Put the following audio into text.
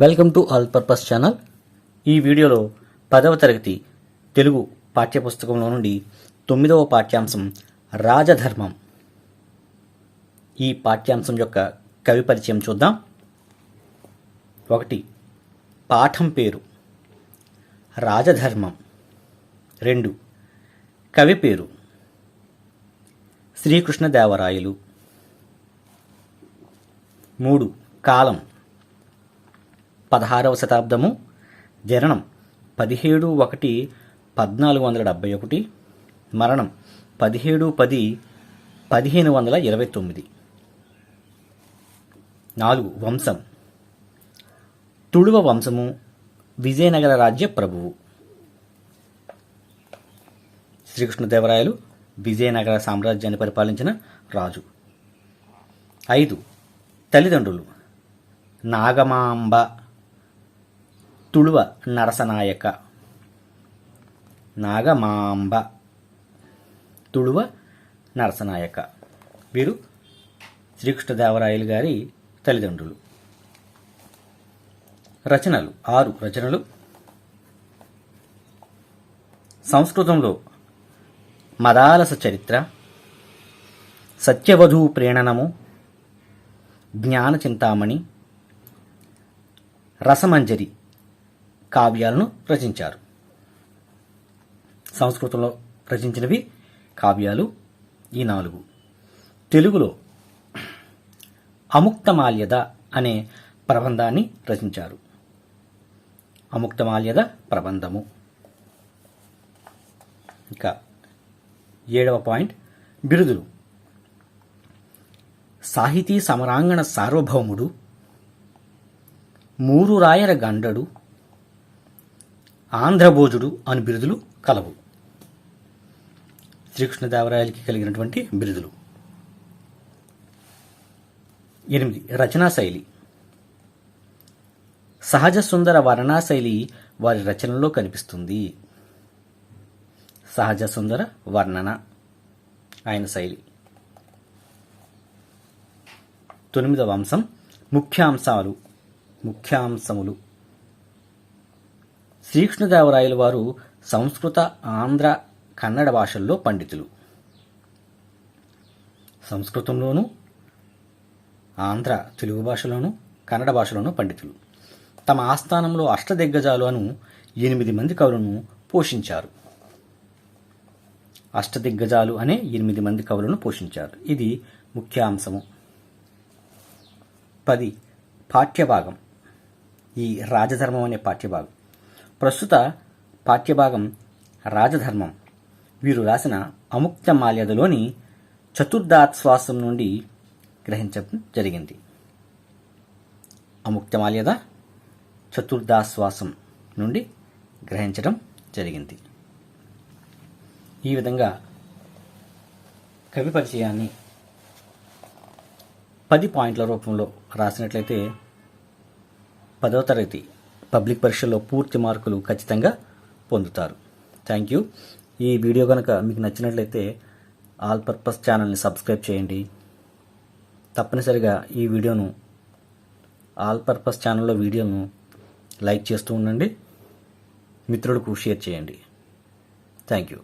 Welcome to all purpose channel. ఈ వీడియోలో పదవ తరగతి తెలుగు పాఠ్యపుస్తకంలో నుండి తొమ్మిదవ పాఠ్యాంశం రాజధర్మం. ఈ పాఠ్యాంశం యొక్క కవి పరిచయం చూద్దాం. ఒకటి పాఠం పేరు. రాజధర్మం. రెండు కవి పేరు. శ్రీకృష్ణదేవరాయలు. మూడు కాలం. పదహారవ శతాబ్దము జననం. పదిహేడు ఒకటి పద్నాలుగు వందల డెబ్బై ఒకటి. మరణం. పదిహేడు పది పదిహేను వందల ఇరవై తొమ్మిది. నాలుగు. వంశం. తుళువ వంశము విజయనగర రాజ్య ప్రభువు. శ్రీకృష్ణదేవరాయలు విజయనగర సామ్రాజ్యాన్ని పరిపాలించిన రాజు. ఐదు. తల్లిదండ్రులు. నాగమాంబ తుళువ నరసనాయక. నాగమాంబ. తుళువ నరసనాయక. వీరు శ్రీకృష్ణదేవరాయలు గారి తల్లిదండ్రులు. రచనలు ఆరు రచనలు. సంస్కృతంలో మదాలస చరిత్ర సత్యవధూ ప్రేణనము జ్ఞానచింతామణి రసమంజరి. కావ్యాలను రచించారు. సంస్కృతంలో రచించినవి కావ్యాలు ఈ నాలుగు. తెలుగులో అముక్తమాల్యద అనే ప్రబంధాన్ని రచించారు. అముక్తమాల్యద ప్రబంధము. ఇంకా ఏడవ పాయింట్ బిరుదులు. సాహితీ సమరాంగణ సార్వభౌముడు మూరు రాయర గండడు ఆంధ్రభోజుడు అని బిరుదులు కలవు. శ్రీకృష్ణదేవరాయలకి కలిగినటువంటి బిరుదులు. ఎనిమిది. రచనా శైలి. సహజ సుందర వర్ణనా శైలి వారి రచనలో కనిపిస్తుంది. సహజ సుందర వర్ణన ఆయన శైలి. తొమ్మిదవ అంశం. ముఖ్యాంశాలు. ముఖ్యాంశములు. శ్రీకృష్ణదేవరాయలు వారు సంస్కృత ఆంధ్ర కన్నడ భాషల్లో పండితులు. సంస్కృతంలోనూ ఆంధ్ర తెలుగు భాషలోను కన్నడ భాషలోను పండితులు. తమ ఆస్థానంలో అష్టదిగ్గజాలు అను ఎనిమిది మంది కవులను పోషించారు. అష్టదిగ్గజాలు అనే ఎనిమిది మంది కవులను పోషించారు. ఇది ముఖ్యాంశము. పది. పాఠ్యభాగం. ఈ రాజధర్మం అనే పాఠ్యభాగం. ప్రస్తుత పాఠ్యభాగం రాజధర్మం. వీరు రాసిన అముక్త మాల్యదలోని చతుర్థాశ్వాసం నుండి గ్రహించడం జరిగింది. అముక్తమాల్యద చతుర్థాశ్వాసం నుండి గ్రహించడం జరిగింది. ఈ విధంగా కవి పరిచయాన్ని పది పాయింట్ల రూపంలో రాసినట్లయితే పదవ తరగతి పబ్లిక్ పరీక్షల్లో పూర్తి మార్కులు ఖచ్చితంగా పొందుతారు. థ్యాంక్ యూ ఈ వీడియో కనుక మీకు నచ్చినట్లయితే ఆల్ పర్పస్ ఛానల్ని సబ్స్క్రైబ్ చేయండి. తప్పనిసరిగా ఈ వీడియోను ఆల్ పర్పస్ ఛానల్లో వీడియోను లైక్ చేస్తూ ఉండండి. మిత్రులకు షేర్ చేయండి. Thank you